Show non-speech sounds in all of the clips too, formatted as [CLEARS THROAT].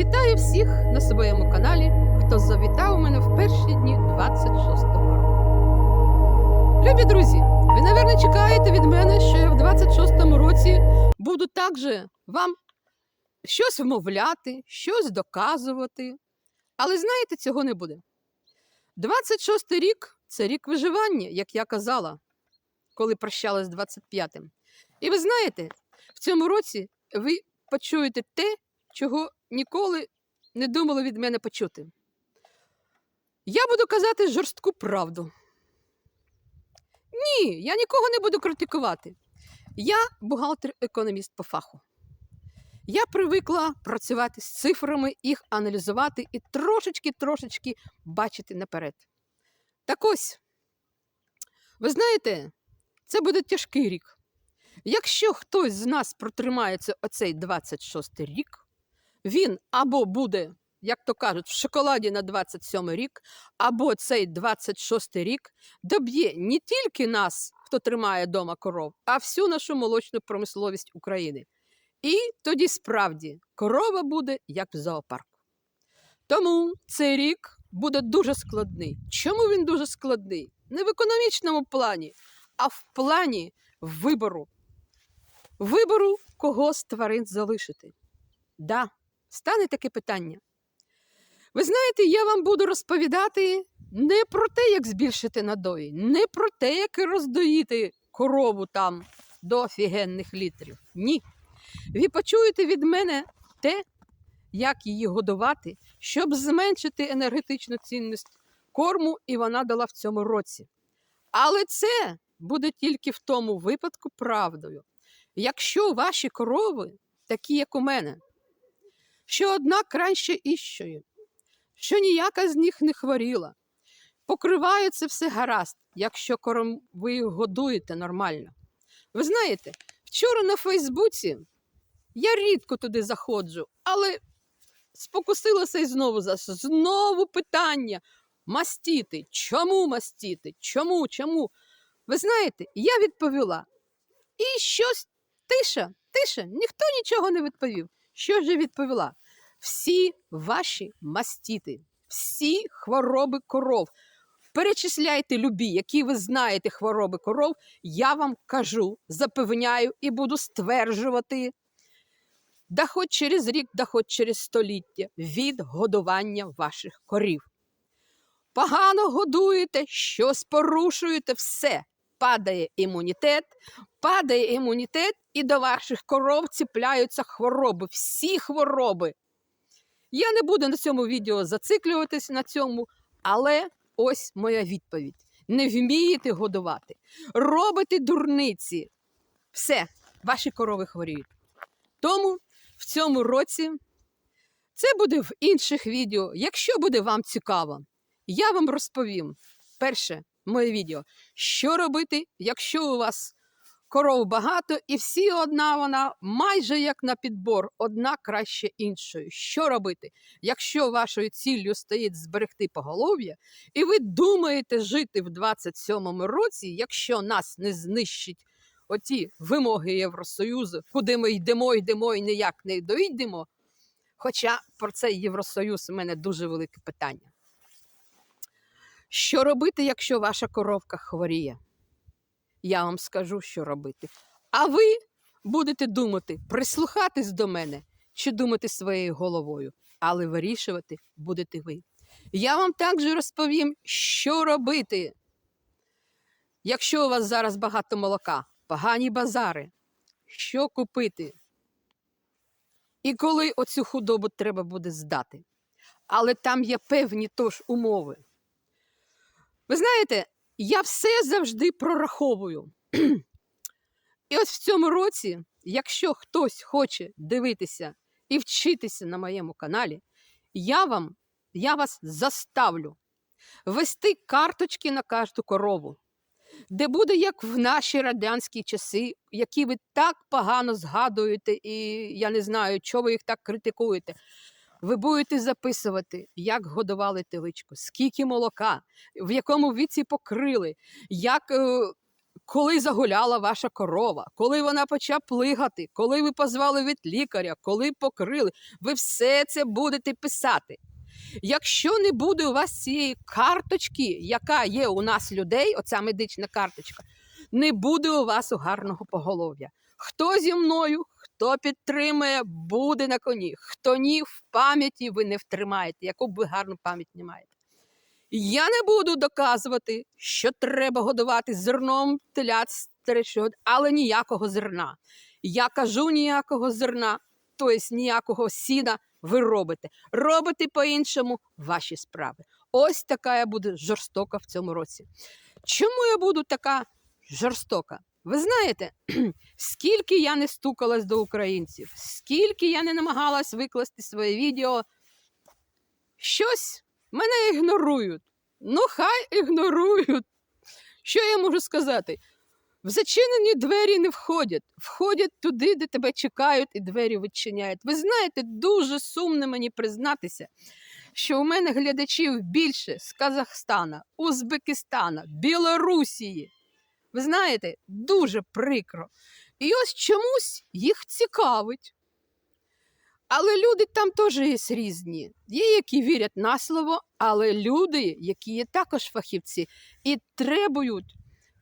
Вітаю всіх на своєму каналі, хто завітав мене в перші дні 26-го року. Любі друзі, ви, напевно, чекаєте від мене, що я в 26-му році буду також вам щось вмовляти, щось доказувати. Але знаєте, цього не буде. 26-й рік це рік виживання, як я казала, коли прощалась з 25-м. І ви знаєте, в цьому році ви почуєте те, чого ніколи не думали від мене почути. Я буду казати жорстку правду. Ні, я нікого не буду критикувати. Я бухгалтер-економіст по фаху. Я привикла працювати з цифрами, їх аналізувати і трошечки-трошечки бачити наперед. Так ось, ви знаєте, це буде тяжкий рік. Якщо хтось з нас протримається оцей 26 рік, він або буде, як то кажуть, в шоколаді на 27 рік, або цей 26 рік доб'є не тільки нас, хто тримає дома коров, а всю нашу молочну промисловість України. І тоді справді корова буде як в зоопарку. Тому цей рік буде дуже складний. Чому він дуже складний? Не в економічному плані, а в плані вибору. Вибору кого з тварин залишити. Да, стане таке питання. Ви знаєте, я вам буду розповідати не про те, як збільшити надої, не про те, як роздоїти корову там до офігенних літрів. Ні. Ви почуєте від мене те, як її годувати, щоб зменшити енергетичну цінність корму, і вона дала в цьому році. Але це буде тільки в тому випадку правдою. Якщо ваші корови такі, як у мене, що одна краще іщої, що ніяка з них не хворіла, покриває це все гаразд, якщо кором ви їх годуєте нормально. Ви знаєте, вчора на Фейсбуці я рідко туди заходжу, але спокусилася і знову за знову питання. Мастіти. Чому мастіти? Чому? Чому? Ви знаєте, я відповіла. І щось тиша, тиша, ніхто нічого не відповів. Що ж відповіла? Всі ваші мастіти, всі хвороби коров. Перечисляйте любі, які ви знаєте хвороби коров, я вам кажу, запевняю і буду стверджувати. Да хоч через рік, да хоч через століття від годування ваших корів. Погано годуєте, щось порушуєте, все. Падає імунітет, падає імунітет, і до ваших коров ціпляються хвороби, всі хвороби. Я не буду на цьому відео зациклюватись на цьому, але ось моя відповідь: не вмієте годувати, робите дурниці. Все, ваші корови хворіють. Тому в цьому році це буде в інших відео. Якщо буде вам цікаво, я вам розповім перше моє відео, що робити, якщо у вас коров багато, і всі одна вона майже як на підбор, одна краще іншої. Що робити, якщо вашою ціллю стоїть зберегти поголов'я, і ви думаєте жити в 27-му році, якщо нас не знищить оті вимоги Євросоюзу, куди ми йдемо, йдемо і ніяк не дойдемо. Хоча про цей Євросоюз у мене дуже велике питання. Що робити, якщо ваша коровка хворіє? Я вам скажу, що робити. А ви будете думати, прислухатись до мене чи думати своєю головою, але вирішувати будете ви. Я вам також розповім, що робити. Якщо у вас зараз багато молока, погані базари, що купити? І коли оцю худобу треба буде здати. Але там є певні тож умови. Ви знаєте, я все завжди прораховую. І ось в цьому році, якщо хтось хоче дивитися і вчитися на моєму каналі, я вам, я вас заставлю вести карточки на кожну корову, де буде, як в наші радянські часи, які ви так погано згадуєте, і я не знаю, чого ви їх так критикуєте. Ви будете записувати, як годували теличку, скільки молока, в якому віці покрили, як е, коли загуляла ваша корова, коли вона почала плигати, коли ви позвали від лікаря, коли покрили, ви все це будете писати. Якщо не буде у вас цієї карточки, яка є у нас людей, оця медична карточка, не буде у вас гарного поголов'я. Хто зі мною, хто підтримує, буде на коні. Хто ні, в пам'яті ви не втримаєте, яку б ви гарну пам'ять не маєте. Я не буду доказувати, що треба годувати зерном телят старечого, але ніякого зерна. Я кажу ніякого зерна, тобто ніякого сіна ви робите. Робите по-іншому ваші справи. Ось така я буду жорстока в цьому році. Чому я буду така жорстока? Ви знаєте, [CLEARS THROAT] скільки я не стукалась до українців, скільки я не намагалась викласти своє відео, щось мене ігнорують. Ну, хай ігнорують. Що я можу сказати? В зачинені двері не входять, входять туди, де тебе чекають, і двері відчиняють. Ви знаєте, дуже сумно мені признатися, що у мене глядачів більше з Казахстана, Узбекистана, Білорусії. Ви знаєте, дуже прикро. І ось чомусь їх цікавить. Але люди там теж є різні. Є, які вірять на слово, але люди, які є також фахівці, і требують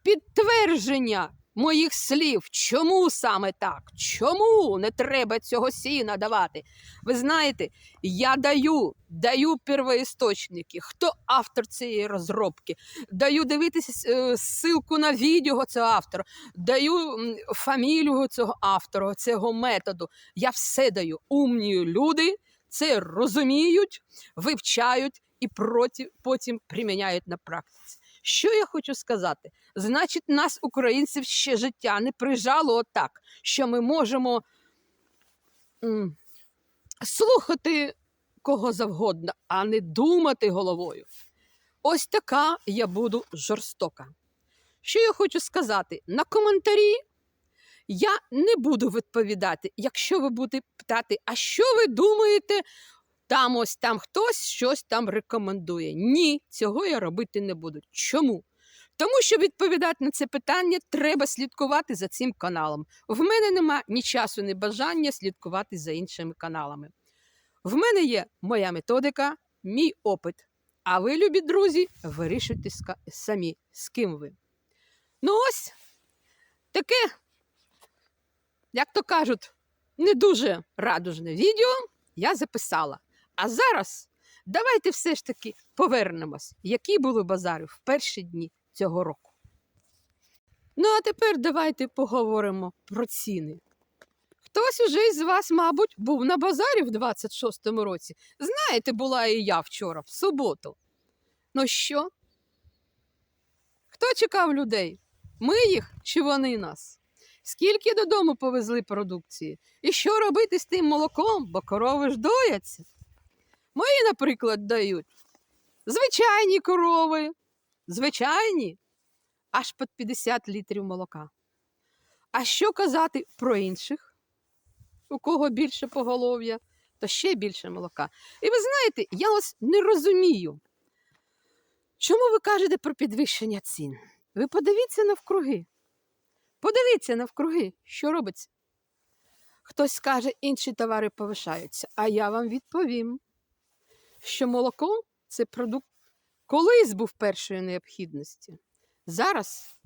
підтвердження моїх слів. Чому саме так? Чому не треба цього сіна давати? Ви знаєте, я даю, даю первоісточники, хто автор цієї розробки, даю дивитися е, ссылку на відео цього автора, даю фамілію цього автора, цього методу. Я все даю. Умні люди це розуміють, вивчають і проти, потім приміняють на практиці. Що я хочу сказати? Значить, нас, українців, ще життя не прижало отак, що ми можемо слухати кого завгодно, а не думати головою. Ось така я буду жорстока. Що я хочу сказати? На коментарі я не буду відповідати, якщо ви будете питати, а що ви думаєте, там ось там хтось щось там рекомендує. Ні, цього я робити не буду. Чому? Тому що відповідати на це питання треба слідкувати за цим каналом. В мене нема ні часу, ні бажання слідкувати за іншими каналами. В мене є моя методика, мій опит. А ви, любі друзі, вирішуйте самі, з ким ви. Ну ось таке, як то кажуть, не дуже радужне відео я записала. А зараз давайте все ж таки повернемось, які були базари в перші дні цього року. Ну, а тепер давайте поговоримо про ціни. Хтось уже із вас, мабуть, був на базарі в 26-му році. Знаєте, була і я вчора, в суботу. Ну що? Хто чекав людей? Ми їх чи вони нас? Скільки додому повезли продукції? І що робити з тим молоком, бо корови ж дояться? Мої, наприклад, дають звичайні корови, звичайні, аж під 50 літрів молока. А що казати про інших, у кого більше поголов'я, то ще більше молока. І ви знаєте, я ось не розумію, чому ви кажете про підвищення цін? Ви подивіться навкруги. Подивіться навкруги, що робиться. Хтось скаже, інші товари повишаються, а я вам відповім, що молоко це продукт колись був першої необхідності. Зараз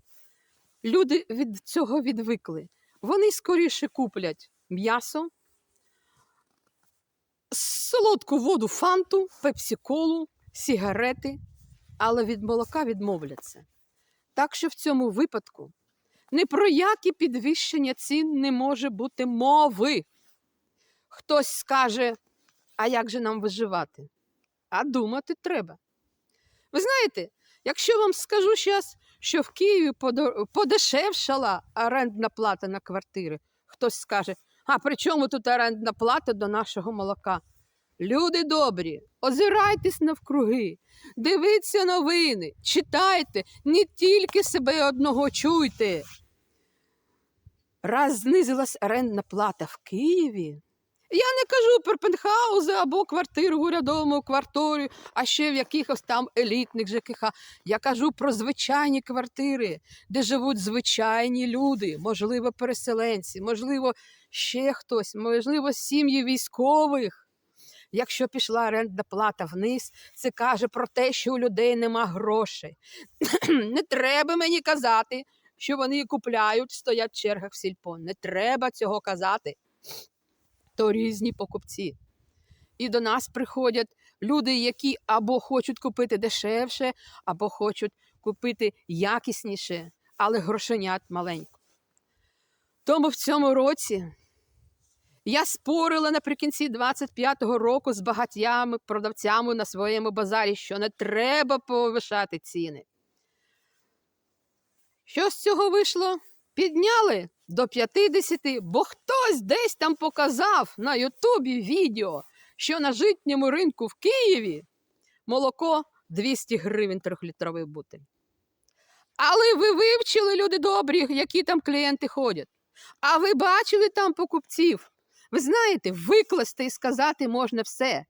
люди від цього відвикли. Вони скоріше куплять м'ясо, солодку воду, фанту, пепсі-колу, сігарети, але від молока відмовляться. Так що в цьому випадку ні про які підвищення цін не може бути мови. Хтось скаже, а як же нам виживати? А думати треба. Ви знаєте, якщо вам скажу зараз, що в Києві подешевшала орендна плата на квартири, хтось скаже, а при чому тут орендна плата до нашого молока? Люди добрі, озирайтесь навкруги, дивіться новини, читайте, не тільки себе одного чуйте. Раз знизилась орендна плата в Києві, Я не кажу про пентхаузи або квартиру в урядовому квартирі, а ще в якихось там елітних ЖКХ. Я кажу про звичайні квартири, де живуть звичайні люди, можливо, переселенці, можливо, ще хтось, можливо, сім'ї військових. Якщо пішла орендна плата вниз, це каже про те, що у людей нема грошей. [CLEARS THROAT] Не треба мені казати, що вони купляють, стоять в чергах в сільпо. Не треба цього казати. То різні покупці. І до нас приходять люди, які або хочуть купити дешевше, або хочуть купити якісніше, але грошенят маленько. Тому в цьому році я спорила наприкінці 25-го року з багатьями продавцями на своєму базарі, що не треба повишати ціни. Що з цього вийшло? Підняли до 50, бо хтось десь там показав на Ютубі відео, що на житньому ринку в Києві молоко 200 гривень трьохлітровий бутиль. Але ви вивчили люди добрі, які там клієнти ходять. А ви бачили там покупців. Ви знаєте, викласти і сказати можна все.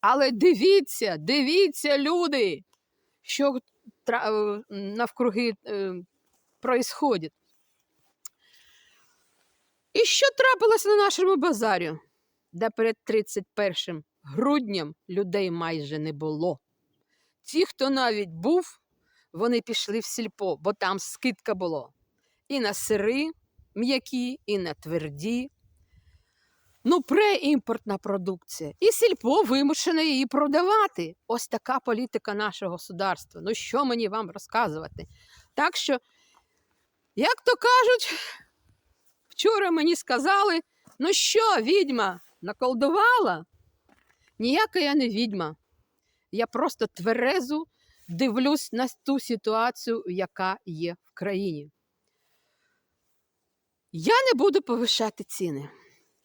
Але дивіться, дивіться, люди, що навкруги е. І що трапилося на нашому базарі, де перед 31 грудням людей майже не було. Ті, хто навіть був, вони пішли в сільпо, бо там скидка було. І на сири м'які, і на тверді. Ну, преімпортна продукція. І сільпо вимушене її продавати. Ось така політика нашого государства. Ну, що мені вам розказувати? Так що, як то кажуть, вчора мені сказали, ну що, відьма, наколдувала? Ніяка я не відьма. Я просто тверезу дивлюсь на ту ситуацію, яка є в країні. Я не буду повишати ціни.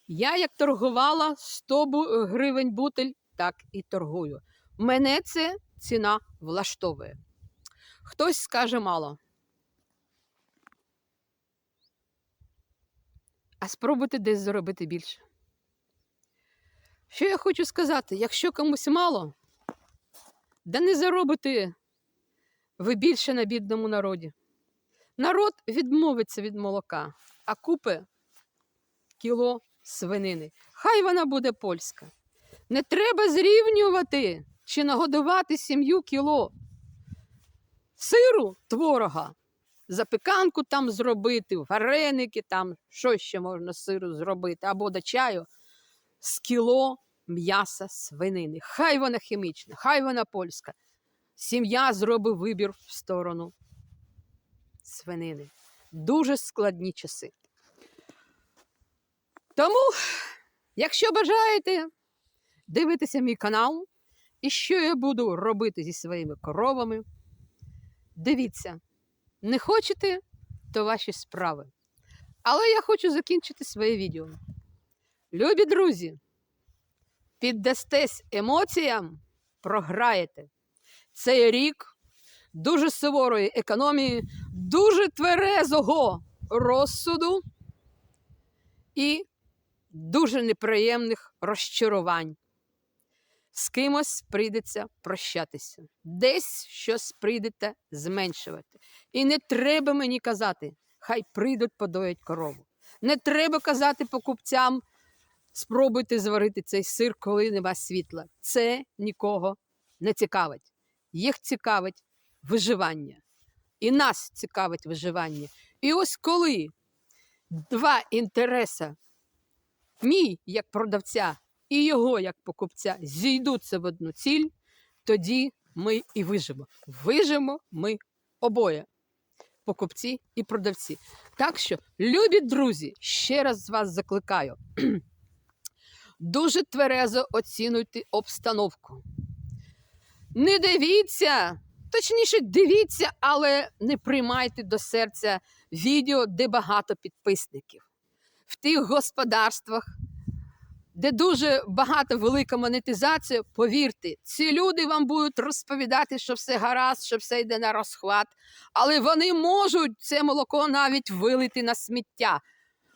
Я як торгувала 100 гривень бутиль, так і торгую. Мене це ціна влаштовує. Хтось скаже мало. А спробуйте десь заробити більше. Що я хочу сказати? Якщо комусь мало, да не заробите ви більше на бідному народі. Народ відмовиться від молока, а купе кіло свинини. Хай вона буде польська. Не треба зрівнювати чи нагодувати сім'ю кіло сиру творога, запіканку там зробити, вареники там, що ще можна з сиру зробити, або до чаю з кіло м'яса свинини. Хай вона хімічна, хай вона польська. Сім'я зробить вибір в сторону свинини. Дуже складні часи. Тому, якщо бажаєте дивитися мій канал і що я буду робити зі своїми коровами, дивіться, не хочете, то ваші справи. Але я хочу закінчити своє відео. Любі друзі, піддастесь емоціям, програєте. Цей рік дуже суворої економії, дуже тверезого розсуду і дуже неприємних розчарувань. З кимось прийдеться прощатися, десь щось прийдете зменшувати. І не треба мені казати, хай прийдуть подоять корову. Не треба казати покупцям, спробуйте зварити цей сир, коли нема світла. Це нікого не цікавить. Їх цікавить виживання. І нас цікавить виживання. І ось коли два інтереси, мій як продавця і його як покупця, зійдуться в одну ціль, тоді ми і вижимо. Вижимо ми обоє. Покупці і продавці. Так що, любі друзі, ще раз вас закликаю. [CLEARS THROAT] Дуже тверезо оцінуйте обстановку. Не дивіться, точніше, дивіться, але не приймайте до серця відео, де багато підписників. В тих господарствах, де дуже багато велика монетизація, повірте, ці люди вам будуть розповідати, що все гаразд, що все йде на розхват, але вони можуть це молоко навіть вилити на сміття.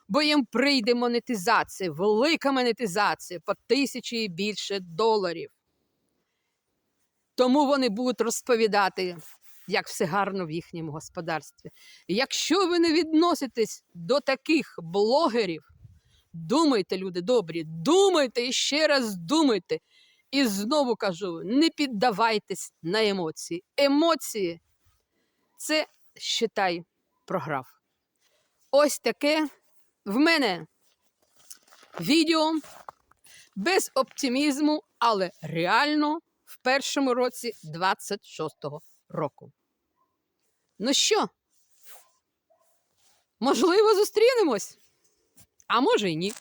бо їм прийде монетизація, велика монетизація по тисячі і більше доларів. Тому вони будуть розповідати, як все гарно в їхньому господарстві. Якщо ви не відноситесь до таких блогерів, думайте, люди добрі, думайте і ще раз думайте. І знову кажу: не піддавайтесь на емоції. Емоції це считай, програв. Ось таке в мене відео без оптимізму, але реально в першому році 26-го року. Ну що? Можливо, зустрінемось? А може й ні.